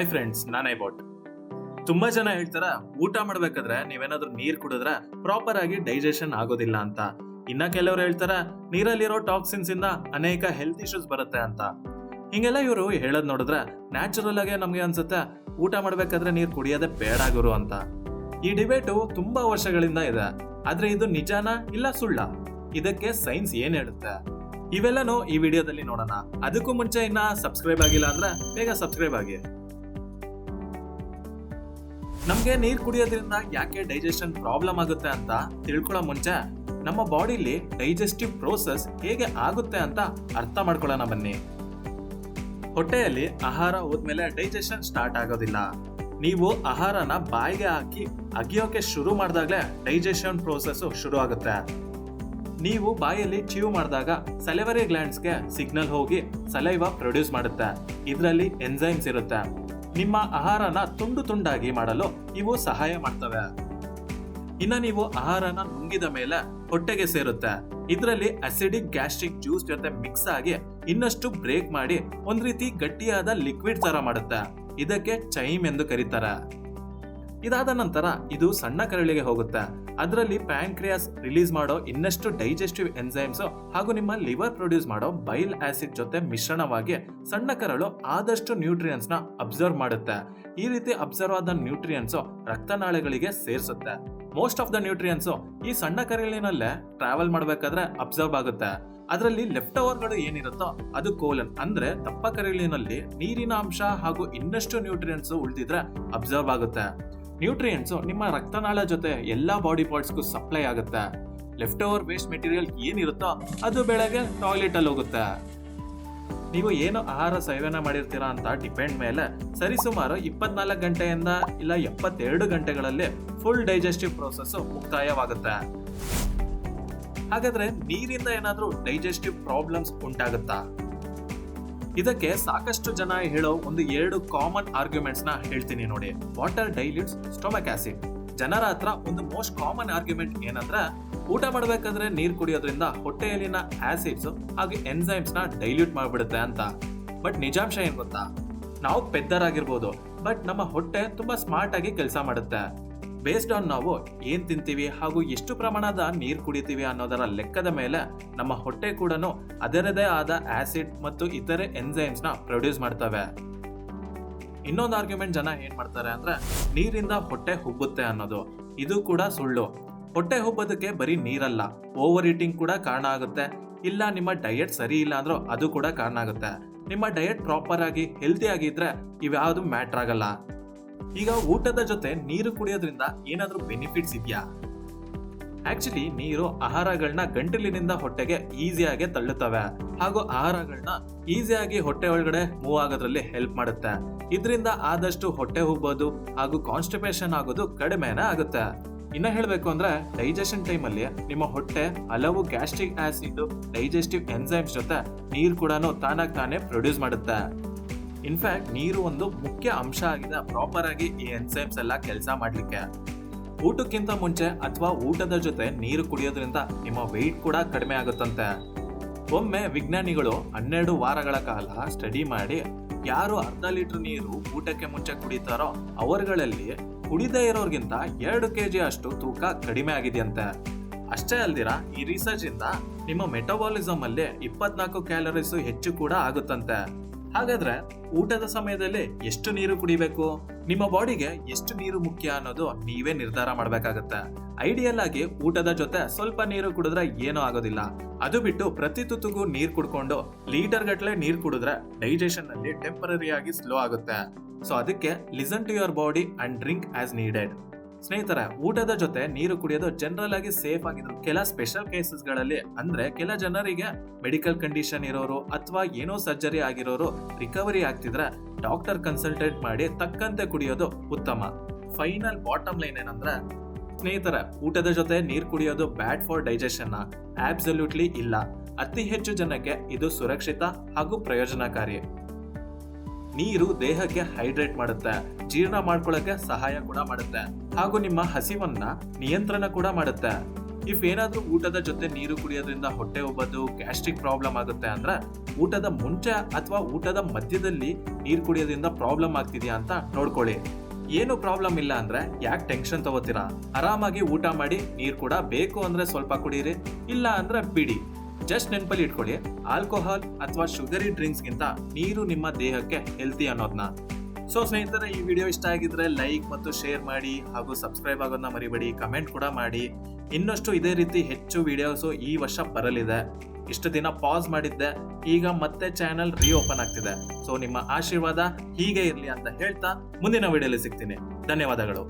Hi friends ನಾನು ಐಬಾಟ್. ತುಂಬಾ ಜನ ಹೇಳ್ತಾರ, ಊಟ ಮಾಡ್ಬೇಕಾದ್ರೆ ನೀವೇನಾದ್ರೂ ನೀರ್ ಕುಡಿದ್ರೆ ಪ್ರಾಪರ್ ಆಗಿ ಡೈಜೆಷನ್ ಆಗೋದಿಲ್ಲ ಅಂತ. ಇನ್ನ ಕೆಲವರು ಹೇಳ್ತಾರ, ನೀರಲ್ಲಿರೋ ಟಾಕ್ಸಿನ್ಸ್ ಇಂದ ಅನೇಕ ಹೆಲ್ತ್ ಇಶ್ಯೂಸ್ ಬರುತ್ತೆ ಅಂತ. ಹಿಂಗೆಲ್ಲ ಇವರು ಹೇಳೋದ್ ನೋಡಿದ್ರೆ ನ್ಯಾಚುರಲ್ ಆಗಿ ನಮ್ಗೆ ಅನ್ಸುತ್ತೆ, ಊಟ ಮಾಡ್ಬೇಕಾದ್ರೆ ನೀರ್ ಕುಡಿಯೋದೇ ಬೇಡ ಗುರು ಅಂತ. ಈ ಡಿಬೇಟು ತುಂಬಾ ವರ್ಷಗಳಿಂದ ಇದೆ. ಆದ್ರೆ ಇದು ನಿಜಾನ ಇಲ್ಲ ಸುಳ್ಳ? ಇದಕ್ಕೆ ಸೈನ್ಸ್ ಏನ್ ಹೇಳುತ್ತೆ? ಇವೆಲ್ಲನೂ ಈ ವಿಡಿಯೋದಲ್ಲಿ ನೋಡೋಣ. ಅದಕ್ಕೂ ಮುಂಚೆ ಇನ್ನ ಸಬ್ಸ್ಕ್ರೈಬ್ ಆಗಿಲ್ಲ ಅಂದ್ರೆ ಬೇಗ ಸಬ್ಸ್ಕ್ರೈಬ್ ಆಗಿ. ನಮ್ಗೆ ನೀರು ಕುಡಿಯೋದ್ರಿಂದ ಯಾಕೆ ಡೈಜೆಷನ್ ಪ್ರಾಬ್ಲಮ್ ಆಗುತ್ತೆ ಅಂತ ತಿಳ್ಕೊಳ್ಳೋ ಮುಂಚೆ ನಮ್ಮ ಬಾಡಿಲಿ ಡೈಜೆಸ್ಟಿವ್ ಪ್ರೋಸೆಸ್ ಹೇಗೆ ಆಗುತ್ತೆ ಅಂತ ಅರ್ಥ ಮಾಡ್ಕೊಳ್ಳೋಣ ಬನ್ನಿ. ಹೊಟ್ಟೆಯಲ್ಲಿ ಆಹಾರ ಹೋದ್ಮೇಲೆ ಡೈಜೆಷನ್ ಸ್ಟಾರ್ಟ್ ಆಗೋದಿಲ್ಲ. ನೀವು ಆಹಾರನ ಬಾಯಿಗೆ ಹಾಕಿ ಅಗಿಯೋಕೆ ಶುರು ಮಾಡಿದಾಗಲೇ ಡೈಜೆಷನ್ ಪ್ರೋಸೆಸ್ ಶುರು ಆಗುತ್ತೆ. ನೀವು ಬಾಯಲ್ಲಿ ಚೀವ್ ಮಾಡಿದಾಗ ಸಲೆವರಿ ಗ್ಲ್ಯಾಂಡ್ಸ್ಗೆ ಸಿಗ್ನಲ್ ಹೋಗಿ ಸಲೈವ ಪ್ರೊಡ್ಯೂಸ್ ಮಾಡುತ್ತೆ. ಇದರಲ್ಲಿ ಎನ್ಸೈಮ್ಸ್ ಇರುತ್ತೆ. ನಿಮ್ಮ ಆಹಾರನ ತುಂಡು ತುಂಡಾಗಿ ಮಾಡಲು ಇವು ಸಹಾಯ ಮಾಡ್ತವೆ. ಇನ್ನ ನೀವು ಆಹಾರನ ನುಂಗಿದ ಮೇಲೆ ಹೊಟ್ಟೆಗೆ ಸೇರುತ್ತೆ. ಇದರಲ್ಲಿ ಅಸಿಡಿಕ್ ಗ್ಯಾಸ್ಟ್ರಿಕ್ ಜ್ಯೂಸ್ ಜೊತೆ ಮಿಕ್ಸ್ ಆಗಿ ಇನ್ನಷ್ಟು ಬ್ರೇಕ್ ಮಾಡಿ ಒಂದ್ ರೀತಿ ಗಟ್ಟಿಯಾದ ಲಿಕ್ವಿಡ್ ತರ ಮಾಡುತ್ತೆ. ಇದಕ್ಕೆ ಚೈಮ್ ಎಂದು ಕರೀತಾರೆ. ಇದಾದ ನಂತರ ಇದು ಸಣ್ಣ ಕರಳಿಗೆ ಹೋಗುತ್ತೆ. ಅದರಲ್ಲಿ ಪ್ಯಾಂಕ್ರಿಯಾಸ್ ರಿಲೀಸ್ ಮಾಡೋ ಇನ್ನಷ್ಟು ಡೈಜೆಸ್ಟಿವ್ ಎನ್ಸೈಮ್ಸ್ ಹಾಗೂ ನಿಮ್ಮ ಲಿವರ್ ಪ್ರೊಡ್ಯೂಸ್ ಮಾಡೋ ಬೈಲ್ ಆಸಿಡ್ ಜೊತೆ ಮಿಶ್ರಣವಾಗಿ ಸಣ್ಣ ಕರಳು ಆದಷ್ಟು ನ್ಯೂಟ್ರಿಯನ್ಸ್ನ ಅಬ್ಸರ್ವ್ ಮಾಡುತ್ತೆ. ಈ ರೀತಿ ಅಬ್ಸರ್ವ್ ಆದ ನ್ಯೂಟ್ರಿಯನ್ಸ್ ರಕ್ತನಾಳಗಳಿಗೆ ಸೇರಿಸುತ್ತೆ. ಮೋಸ್ಟ್ ಆಫ್ ದ ನ್ಯೂಟ್ರಿಯನ್ಸ್ ಈ ಸಣ್ಣ ಕರಳಿನಲ್ಲೇ ಟ್ರಾವೆಲ್ ಮಾಡಬೇಕಾದ್ರೆ ಅಬ್ಸರ್ವ್ ಆಗುತ್ತೆ. ಅದರಲ್ಲಿ ಲೆಫ್ಟ್ ಓವರ್ಗಳು ಏನಿರುತ್ತೋ ಅದು ಕೋಲನ್ ಅಂದ್ರೆ ದಪ್ಪ ಕರಳಿನಲ್ಲಿ ನೀರಿನ ಅಂಶ ಹಾಗೂ ಇನ್ನಷ್ಟು ನ್ಯೂಟ್ರಿಯನ್ಸ್ ಉಳಿದಿದ್ರೆ ಅಬ್ಸರ್ವ್ ಆಗುತ್ತೆ. ನ್ಯೂಟ್ರಿಯೆಂಟ್ಸ್ ನಿಮ್ಮ ರಕ್ತನಾಳ ಜೊತೆ ಎಲ್ಲ ಬಾಡಿ ಪಾರ್ಟ್ಸ್ಗೂ ಸಪ್ಲೈ ಆಗುತ್ತೆ. ಲೆಫ್ಟ್ ಓವರ್ ವೇಸ್ಟ್ ಮೆಟೀರಿಯಲ್ ಏನಿರುತ್ತೋ ಅದು ಬೆಳಗ್ಗೆ ಟಾಯ್ಲೆಟಲ್ಲಿ ಹೋಗುತ್ತೆ. ನೀವು ಏನು ಆಹಾರ ಸೇವನೆ ಮಾಡಿರ್ತೀರಾ ಅಂತ ಡಿಪೆಂಡ್ ಮೇಲೆ ಸರಿಸುಮಾರು ಇಪ್ಪತ್ನಾಲ್ಕು ಗಂಟೆಯಿಂದ ಇಲ್ಲ ಎಪ್ಪತ್ತೆರಡು ಗಂಟೆಗಳಲ್ಲಿ ಫುಲ್ ಡೈಜೆಸ್ಟಿವ್ ಪ್ರೋಸೆಸ್ ಮುಕ್ತಾಯವಾಗುತ್ತೆ. ಹಾಗಾದ್ರೆ ನೀರಿಂದ ಏನಾದರೂ ಡೈಜೆಸ್ಟಿವ್ ಪ್ರಾಬ್ಲಮ್ಸ್ ಉಂಟಾಗುತ್ತಾ? ಇದಕ್ಕೆ ಸಾಕಷ್ಟು ಜನ ಹೇಳೋ ಒಂದು ಎರಡು ಕಾಮನ್ ಆರ್ಗ್ಯುಮೆಂಟ್ಸ್ನ ಹೇಳ್ತೀನಿ ನೋಡಿ. ವಾಟರ್ ಡೈಲ್ಯೂಟ್ಸ್ ಸ್ಟೊಮಕ್ ಆಸಿಡ್ ಜನರ ಹತ್ರ ಒಂದು ಮೋಸ್ಟ್ ಕಾಮನ್ ಆರ್ಗ್ಯುಮೆಂಟ್ ಏನಂದ್ರೆ, ಊಟ ಮಾಡಬೇಕಾದ್ರೆ ನೀರು ಕುಡಿಯೋದ್ರಿಂದ ಹೊಟ್ಟೆಯಲ್ಲಿನ ಆಸಿಡ್ಸ್ ಹಾಗೆ ಎನ್ಸೈಮ್ಸ್ನ ಡೈಲ್ಯೂಟ್ ಮಾಡ್ಬಿಡುತ್ತೆ ಅಂತ. ಬಟ್ ನಿಜಾಂಶ ಏನ್ ಗೊತ್ತಾ? ನಾವು ಪೆದ್ದರಾಗಿರ್ಬೋದು ಬಟ್ ನಮ್ಮ ಹೊಟ್ಟೆ ತುಂಬಾ ಸ್ಮಾರ್ಟ್ ಆಗಿ ಕೆಲಸ ಮಾಡುತ್ತೆ. ಬೇಸ್ಡ್ ಆನ್ ನಾವು ಏನ್ ತಿಂತೀವಿ ಹಾಗೂ ಎಷ್ಟು ಪ್ರಮಾಣದ ನೀರ್ ಕುಡಿತೀವಿ ಅನ್ನೋದರ ಲೆಕ್ಕದ ಮೇಲೆ ನಮ್ಮ ಹೊಟ್ಟೆ ಕೂಡ ಅದರದೇ ಆದ ಆಸಿಡ್ ಮತ್ತು ಇತರೆ ನ ಪ್ರೊಡ್ಯೂಸ್ ಮಾಡ್ತವೆ. ಇನ್ನೊಂದು ಆರ್ಗ್ಯುಮೆಂಟ್ ಜನ ಏನ್ ಮಾಡ್ತಾರೆ ಅಂದ್ರೆ ನೀರಿಂದ ಹೊಟ್ಟೆ ಹುಬ್ಬುತ್ತೆ ಅನ್ನೋದು. ಇದು ಕೂಡ ಸುಳ್ಳು. ಹೊಟ್ಟೆ ಹುಬ್ಬೋದಕ್ಕೆ ಬರೀ ನೀರಲ್ಲ ಓವರ್ ಈಟಿಂಗ್ ಕೂಡ ಕಾರಣ ಆಗುತ್ತೆ. ಇಲ್ಲ, ನಿಮ್ಮ ಡಯೆಟ್ ಸರಿ ಇಲ್ಲ ಅಂದ್ರೂ ಅದು ಕೂಡ ಕಾರಣ ಆಗುತ್ತೆ. ನಿಮ್ಮ ಡಯೆಟ್ ಪ್ರಾಪರ್ ಆಗಿ ಹೆಲ್ತಿ ಆಗಿದ್ರೆ ಇವ್ಯಾವುದು ಮ್ಯಾಟ್ರ್ ಆಗಲ್ಲ. ಈಗ ಊಟದ ಜೊತೆ ನೀರು ಕುಡಿಯೋದ್ರಿಂದ ಏನಾದ್ರೂ ಬೆನಿಫಿಟ್ಸ್ ಇದೆಯಾ? ಆಕ್ಚುಲಿ ನೀರು ಆಹಾರಗಳನ್ನ ಗಂಟಲಿನಿಂದ ಹೊಟ್ಟೆಗೆ ಈಸಿಯಾಗಿ ತಳ್ಳುತ್ತವೆ. ಹಾಗೂ ಆಹಾರಗಳನ್ನ ಈಸಿಯಾಗಿ ಹೊಟ್ಟೆ ಒಳಗಡೆ ಮೂವ್ ಆಗೋದ್ರಲ್ಲಿ ಹೆಲ್ಪ್ ಮಾಡುತ್ತೆ. ಇದರಿಂದ ಆದಷ್ಟು ಹೊಟ್ಟೆ ಹೋಗ್ಬೋದು ಹಾಗೂ ಕಾನ್ಸ್ಟಿಪೇಷನ್ ಆಗೋದು ಕಡಿಮೆನೇ ಆಗುತ್ತೆ. ಇನ್ನ ಹೇಳಬೇಕು ಅಂದ್ರೆ ಡೈಜೆಷನ್ ಟೈಮ್ ಅಲ್ಲಿ ನಿಮ್ಮ ಹೊಟ್ಟೆ ಹಲವು ಗ್ಯಾಸ್ಟ್ರಿಕ್ ಆಸಿಡ್ ಡೈಜೆಸ್ಟಿವ್ ಎನ್ಸೈಮ್ಸ್ ಜೊತೆ ನೀರು ಕೂಡ ತಾನಾಗ್ ತಾನೇ ಪ್ರೊಡ್ಯೂಸ್ ಮಾಡುತ್ತೆ. ಇನ್ಫ್ಯಾಕ್ಟ್ ನೀರು ಒಂದು ಮುಖ್ಯ ಅಂಶ ಆಗಿದೆ. ಪ್ರಾಪರ್ ಆಗಿ ಈ ಎನ್ಸೈಮ್ಸ್ ಎಲ್ಲ ಕೆಲಸ ಮಾಡಲಿಕ್ಕೆ. ಊಟಕ್ಕಿಂತ ಮುಂಚೆ ಅಥವಾ ಊಟದ ಜೊತೆ ನೀರು ಕುಡಿಯೋದ್ರಿಂದ ನಿಮ್ಮ ವೆಯ್ಟ್ ಕೂಡ ಕಡಿಮೆ ಆಗುತ್ತಂತೆ. ಒಮ್ಮೆ ವಿಜ್ಞಾನಿಗಳು ಹನ್ನೆರಡು ವಾರಗಳ ಕಾಲ ಸ್ಟಡಿ ಮಾಡಿ ಯಾರು ಅರ್ಧ ಲೀಟರ್ ನೀರು ಊಟಕ್ಕೆ ಮುಂಚೆ ಕುಡಿತಾರೋ ಅವರುಗಳಲ್ಲಿ ಕುಡಿದೇ ಇರೋರ್ಗಿಂತ ಎರಡು ಕೆ ಜಿ ಅಷ್ಟು ತೂಕ ಕಡಿಮೆ ಆಗಿದೆಯಂತೆ. ಅಷ್ಟೇ ಅಲ್ದಿರ, ಈ ರಿಸರ್ಚ್ ಇಂದ ನಿಮ್ಮ ಮೆಟಬಾಲಿಸಮ್ ಅಲ್ಲಿ ಇಪ್ಪತ್ನಾಲ್ಕು ಕ್ಯಾಲರೀಸ್ ಹೆಚ್ಚು ಕೂಡ ಆಗುತ್ತಂತೆ. ಹಾಗಾದ್ರೆ ಊಟದ ಸಮಯದಲ್ಲಿ ಎಷ್ಟು ನೀರು ಕುಡಿಬೇಕು? ನಿಮ್ಮ ಬಾಡಿಗೆ ಎಷ್ಟು ನೀರು ಮುಖ್ಯ ಅನ್ನೋದು ನೀವೇ ನಿರ್ಧಾರ ಮಾಡ್ಬೇಕಾಗತ್ತೆ. ಐಡಿಯಲ್ ಆಗಿ ಊಟದ ಜೊತೆ ಸ್ವಲ್ಪ ನೀರು ಕುಡಿದ್ರೆ ಏನೂ ಆಗೋದಿಲ್ಲ. ಅದು ಬಿಟ್ಟು ಪ್ರತಿ ತುತ್ತುಗೂ ನೀರು ಕುಡ್ಕೊಂಡು ಲೀಟರ್ ಗಟ್ಟಲೆ ನೀರು ಕುಡಿದ್ರೆ ಡೈಜೆಷನ್ ಅಲ್ಲಿ ಟೆಂಪರರಿ ಆಗಿ ಸ್ಲೋ ಆಗುತ್ತೆ. ಸೊ ಅದಕ್ಕೆ listen to your body and drink as needed. ಸ್ನೇಹಿತರೆ, ಊಟದ ಜೊತೆ ನೀರು ಕುಡಿಯೋದು ಜನರಲ್ ಆಗಿ ಸೇಫ್ ಆಗಿದ್ರು ಕೆಲ ಸ್ಪೆಷಲ್ ಕೇಸಸ್ಗಳಲ್ಲಿ ಅಂದ್ರೆ ಕೆಲ ಜನರಿಗೆ ಮೆಡಿಕಲ್ ಕಂಡೀಷನ್ ಇರೋರು ಅಥವಾ ಏನೋ ಸರ್ಜರಿ ಆಗಿರೋರು ರಿಕವರಿ ಆಗ್ತಿದ್ರೆ ಡಾಕ್ಟರ್ ಕನ್ಸಲ್ಟೆಂಟ್ ಮಾಡಿ ತಕ್ಕಂತೆ ಕುಡಿಯೋದು ಉತ್ತಮ. ಫೈನಲ್ ಬಾಟಮ್ ಲೈನ್ ಏನಂದ್ರೆ, ಸ್ನೇಹಿತರೆ, ಊಟದ ಜೊತೆ ನೀರು ಕುಡಿಯೋದು ಬ್ಯಾಡ್ ಫಾರ್ ಡೈಜೆಷನ್ ಆಬ್ಸಲ್ಯೂಟ್ಲಿ ಇಲ್ಲ. ಅತಿ ಹೆಚ್ಚು ಜನಕ್ಕೆ ಇದು ಸುರಕ್ಷಿತ ಹಾಗೂ ಪ್ರಯೋಜನಕಾರಿ. ನೀರು ದೇಹಕ್ಕೆ ಹೈಡ್ರೇಟ್ ಮಾಡುತ್ತೆ, ಜೀರ್ಣ ಮಾಡ್ಕೊಳ್ಳಕ್ಕೆ ಸಹಾಯ ಕೂಡ ಮಾಡುತ್ತೆ. ಹಾಗೂ ನಿಮ್ಮ ಹಸಿವನ್ನ ನಿಯಂತ್ರಣ ಕೂಡ ಮಾಡುತ್ತೆ. ಇಫ್ ಏನಾದ್ರೂ ಊಟದ ಜೊತೆ ನೀರು ಕುಡಿಯೋದ್ರಿಂದ ಹೊಟ್ಟೆ ಒಬ್ಬದ್ದು ಗ್ಯಾಸ್ಟ್ರಿಕ್ ಪ್ರಾಬ್ಲಮ್ ಆಗುತ್ತೆ ಅಂದ್ರೆ, ಊಟದ ಮುಂಚೆ ಅಥವಾ ಊಟದ ಮಧ್ಯದಲ್ಲಿ ನೀರು ಕುಡಿಯೋದ್ರಿಂದ ಪ್ರಾಬ್ಲಮ್ ಆಗ್ತಿದ್ಯಾ ಅಂತ ನೋಡ್ಕೊಳ್ಳಿ. ಏನು ಪ್ರಾಬ್ಲಮ್ ಇಲ್ಲ ಅಂದ್ರೆ, ಯಾಕೆ ಟೆನ್ಷನ್ ತಗೋತೀರಾ? ಆರಾಮಾಗಿ ಊಟ ಮಾಡಿ ನೀರು ಕೂಡ ಬೇಕು ಅಂದ್ರೆ ಸ್ವಲ್ಪ ಕುಡೀರಿ, ಇಲ್ಲ ಅಂದ್ರೆ ಬಿಡಿ. ಜಸ್ಟ್ ನೆನಪಲ್ಲಿ ಇಟ್ಕೊಳ್ಳಿ, ಆಲ್ಕೋಹಾಲ್ ಅಥವಾ ಶುಗರಿ ಡ್ರಿಂಕ್ಸ್ ಗಿಂತ ನೀರು ನಿಮ್ಮ ದೇಹಕ್ಕೆ ಹೆಲ್ತಿ ಅನ್ನೋದನ್ನ ಸೊ ಸ್ನೇಹಿತರೆ, ಈ ವಿಡಿಯೋ ಇಷ್ಟ ಆಗಿದ್ರೆ ಲೈಕ್ ಮತ್ತು ಶೇರ್ ಮಾಡಿ ಹಾಗೂ ಸಬ್ಸ್ಕ್ರೈಬ್ ಆಗೋದನ್ನ ಮರಿಬೇಡಿ, ಕಮೆಂಟ್ ಕೂಡ ಮಾಡಿ. ಇನ್ನಷ್ಟು ಇದೇ ರೀತಿ ಹೆಚ್ಚು ವಿಡಿಯೋಸು ಈ ವರ್ಷ ಬರಲಿದೆ. ಇಷ್ಟು ದಿನ ಪಾಸ್ ಮಾಡಿದ್ದೆ, ಈಗ ಮತ್ತೆ ಚಾನೆಲ್ ರೀಓಪನ್ ಆಗ್ತಿದೆ. ಸೊ ನಿಮ್ಮ ಆಶೀರ್ವಾದ ಹೀಗೆ ಇರಲಿ ಅಂತ ಹೇಳ್ತಾ ಮುಂದಿನ ವಿಡಿಯೋಲಿ ಸಿಗ್ತೀನಿ. ಧನ್ಯವಾದಗಳು.